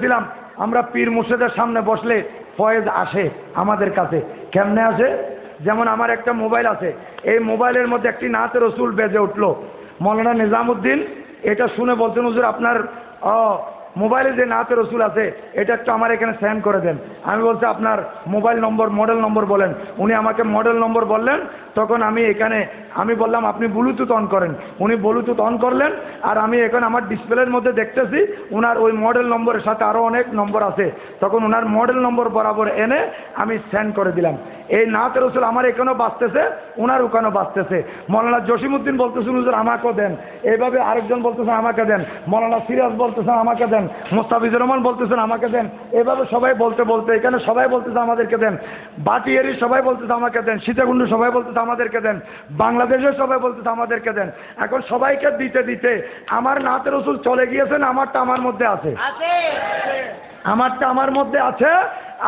ছিলাম আমরা পীর মুর্শেদের সামনে বসলে ফয়েজ আসে আমাদের কাছে। কেমনে আসে? যেমন আমার একটা মোবাইল আছে। এই মোবাইলের মধ্যে একটি নাতে রসুল বেজে উঠল। মৌলানা নিজামুদ্দিন এটা শুনে বলতেন হুজুর, আপনার মোবাইলে যে নাতে রসুল আছে, এটা একটু আমার এখানে সেন্ড করে দেন। আমি বলছি, আপনার মোবাইল নম্বর মডেল নম্বর বলেন। উনি আমাকে মডেল নম্বর বললেন, তখন আমি এখানে, আমি বললাম, আপনি ব্লুটুথ অন করেন। উনি ব্লুটুথ অন করলেন, আর আমি এখন আমার ডিসপ্লের মধ্যে দেখতেছি ওনার ওই মডেল নম্বরের সাথে আরও অনেক নম্বর আছে। তখন ওনার মডেল নম্বর বরাবর এনে আমি সেন্ড করে দিলাম। এই নাত রসুল আমার এখানেও বাঁচতেছে ওনার ওখানেও বাঁচতেছে। মৌলানা জসিমুদ্দিন বলতেছেন, হুজুর আমাকেও দেন। এইভাবে আরেকজন বলতেছেন, আমাকে দেন। মৌলানা সিরাজ বলতেছেন, আমাকে দেন। মোস্তাফিজুর রহমান বলতেছেন, আমাকে দেন। এভাবে সবাই বলতে বলতে, এখানে সবাই বলতেছে, আমাদেরকে দেন। বাটিয়ারি সবাই বলতেছে, আমাকে দেন। সীতাকুণ্ড সবাই বলতেছে, আমাদেরকে দেন। বাংলাদেশের সবাই বলতেছে, আমাদেরকে দেন। এখন সবাইকে দিতে দিতে, আমার নাতে রসুল চলে গিয়েছেন, আমারটা আমার মধ্যে আছে। আমারটা আমার মধ্যে আছে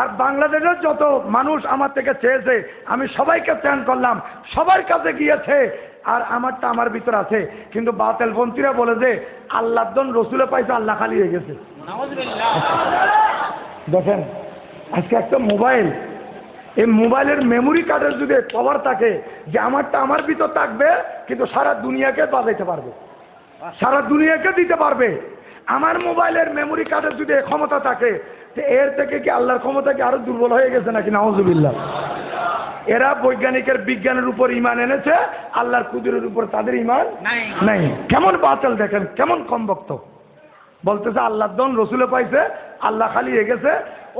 আর বাংলাদেশের যত মানুষ আমার থেকে চেয়েছে আমি সবাইকে চ্যান করলাম সবার কাছে গিয়েছে আর আমারটা আমার ভিতর আছে। কিন্তু বাতেল পন্থীরা বলে যে আল্লাহ দন রসুলে পাইছে আল্লাহ খালি হয়ে গেছে। দেখেন আজকে একটা মোবাইল এই মোবাইলের মেমোরি কার্ডের যদি পাওয়ার থাকে যে আমারটা আমার ভিতর থাকবে কিন্তু সারা দুনিয়াকে বাজাইতে পারবে। সারা দুনিয়াকে দিতে পারবে। আমার মোবাইলের মেমোরি কার্ডের যদি ক্ষমতা থাকে এর থেকে কি আল্লাহর ক্ষমতা কি আরও দুর্বল হয়ে গেছে নাকি? নাহজুবিল্লাহ এরা বৈজ্ঞানিকের বিজ্ঞানের উপর ইমান এনেছে আল্লাহর কুদুরের উপর তাদের ইমান নাই। কেমন বাতিল দেখেন কেমন কম বক্ত বলতেছে আল্লাহর দন রসুলে পাইছে আল্লাহ খালি হয়ে গেছে।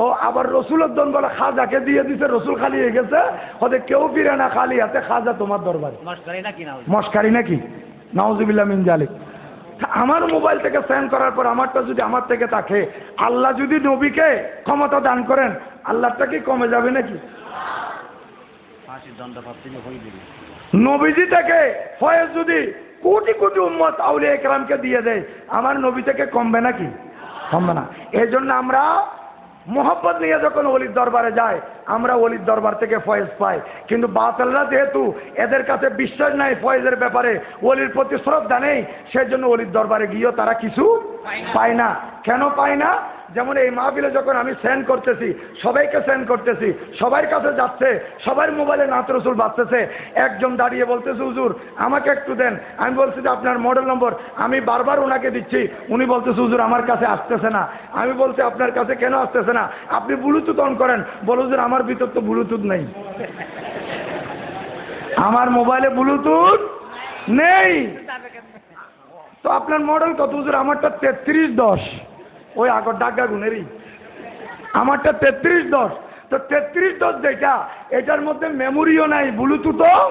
ও আবার রসুলের দন বলে খাজাকে দিয়ে দিছে রসুল খালি হয়ে গেছে। ওদের কেউ ফিরে না খালি হাতে খাজা তোমার দরবারে। মস্করি নাকি মস্কারি নাকি? মিন জালিক। আমার মোবাইল থেকে সেন্ড করার পর আমারটা যদি আমার থেকে থাকে আল্লাহ যদি নবীকে ক্ষমতা দান করেন আল্লাহটা কি কমে যাবে নাকি? নবীজি থেকে হয়ে যদি কোটি কোটি উম্মত আউলিয়া একরামকে দিয়ে দেয় আমার নবী থেকে কমবে নাকি? কমবে না। এই জন্য আমরা মোহব্বত নিয়ে যখন অলির দরবারে যায় আমরা অলির দরবার থেকে ফয়েজ পাই। কিন্তু বাতালরা যেহেতু এদের কাছে বিশ্বাস নাই ফয়েজের ব্যাপারে অলির প্রতি শ্রদ্ধা নেই সেই জন্য অলির দরবারে গিয়েও তারা কিছু পায় না। কেন পায় না? যেমন এই মাহবিলে যখন আমি সেন্ড করতেছি, সবাইকে সেন্ড করতেছি, সবার কাছে যাচ্ছে, সবার মোবাইলে নাত রসুল বাঁচতেছে, একজন দাঁড়িয়ে বলতেছে, হুজুর, আমাকে একটু দেন। আমি বলছি যে, আপনার মডেল নম্বর আমি বারবার ওনাকে দিচ্ছি। উনি বলতেছে, হুজুর, আমার কাছে আসতেছে না। আমি বলছি, আপনার কাছে কেন আসতেছে না? আপনি ব্লুটুথ অন করেন। বলো, হুজুর, আমার ভিতর তো ব্লুটুথ নেই। আমার মোবাইলে ব্লুটুথ নেই। তো আপনার মডেল কত, হুজুর? আমারটা তেত্রিশ দশ। ওই আগর ডাকা গুনেরই আমারটা তেত্রিশ দশ। তো তেত্রিশ দশ যেটা, এটার মধ্যে মেমোরিও নাই ব্লুটুথও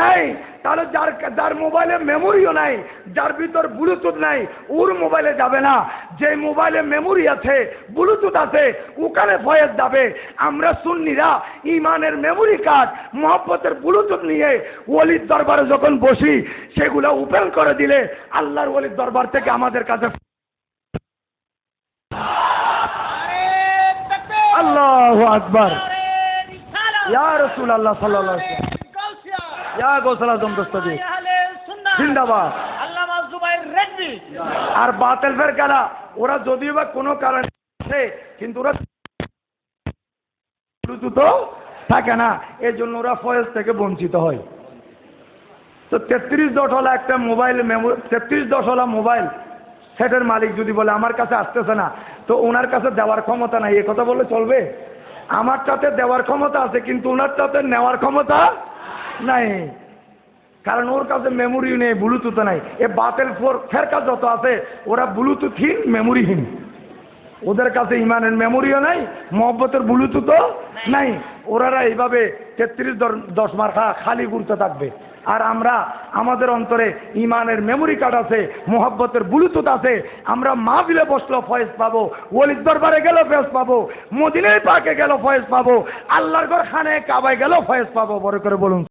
নাই। তাহলে যার যার মোবাইলে মেমোরিও নাই, যার ভিতর ব্লুটুথ নাই, ওর মোবাইলে যাবে না। যে মোবাইলে মেমোরি আছে ব্লুটুথ আছে, ওখানে ফয়েজ যাবে। আমরা সুন্নিরা, ইমানের মেমোরি কার্ড মহব্বতের ব্লুটুথ নিয়ে ওলির দরবারে যখন বসি, সেগুলো ওপেন করে দিলে আল্লাহর ওলির দরবার থেকে আমাদের কাছে আল্লাহু আকবার। ইয়া রাসূল আল্লাহ ওয়াসাল্লাম। ইয়া গোসলা দমদস্তবি জিন্দাবাদ। আর বাতিল ফের কারা? ওরা যদিও বা কোনো কারণে কিন্তু ওরা তো থাকে না। এই জন্য ওরা ফয়েজ থেকে বঞ্চিত হয়। তো তেত্রিশ দশওয়ালা একটা মোবাইল মেমোরি তেত্রিশ দশওয়ালা মোবাইল সেটের মালিক যদি বলে আমার কাছে আসতেছে না। তো ওনার কাছে দেওয়ার ক্ষমতা নাই। এ কথা বললে চলবে? আমারটাতে দেওয়ার ক্ষমতা আছে কিন্তু ওনার ওনারটাতে নেওয়ার ক্ষমতা নাই। কারণ ওর কাছে মেমোরি নেই ব্লুটুথ নাই। এ বাতের ফোর ফেরকা যত আছে ওরা ব্লুটুথহীন মেমোরিহীন ওদের কাছে ইমানের মেমোরিও নাই মহব্বতের ব্লুটুথও নাই। ওরারা এইভাবে তেত্রিশ দশ মার খালি ঘুরতে থাকবে। আর আমরা আমাদের অন্তরে ইমানের মেমোরি কার্ড আছে, মোহব্বতের ব্লুটুথ আছে, আমরা মাহবিলে বসলেও ফয়েজ পাবো ওলিদ দরবারে গেলেও ফয়েজ পাবো মদিনের পাকে গেলেও ফয়েজ পাবো, আল্লাহর ঘর খানে কাবায় গেল ফয়েজ পাবো, বড় করে বলুন